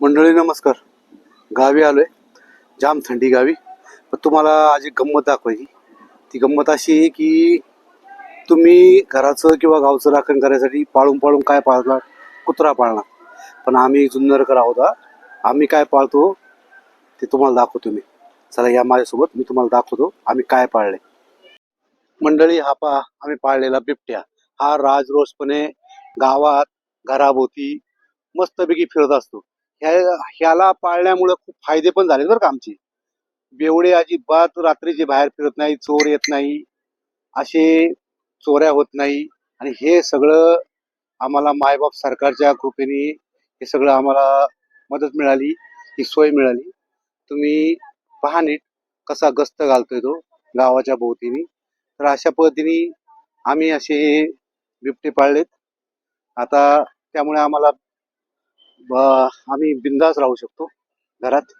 मंडळी नमस्कार. गावी आलोय. जाम थंडी गावी. पण तुम्हाला आज एक गंमत दाखवायची. ती गंमत अशी आहे की तुम्ही घराचं किंवा गावचं राखण करायसाठी पाळून पाळून काय पाळणार? कुत्रा पाळणार. पण आम्ही जुन्नरकर आहोत आम्ही काय पाळतो? ते तुम्हाला दाखवतो मी. चला या माझ्यासोबत. मी तुम्हाला दाखवतो आम्ही काय पाळले मंडळी हा पा आम्ही पाळलेला बिबट्या. हा राजरोसपणे गावात घराभोवती मस्तपैकी फिरत असतो. ह्या ह्याला पाळण्यामुळं खूप फायदे पण झाले बरं का आमचे. बेवडे अजिबात रात्रीचे बाहेर फिरत नाही चोर येत नाही असे चोऱ्या होत नाही. आणि हे सगळं आम्हाला मायबाप सरकारच्या कृपेने हे सगळं आम्हाला मदत मिळाली ही सोय मिळाली. तुम्ही पहा नीट कसा गस्त घालतोय तो गावाच्या भोवतीने. तर अशा पद्धतीने आम्ही असे बिबटे पाळलेत. आता त्यामुळे आम्हाला आम्ही बिंदास राहू शकतो. घरात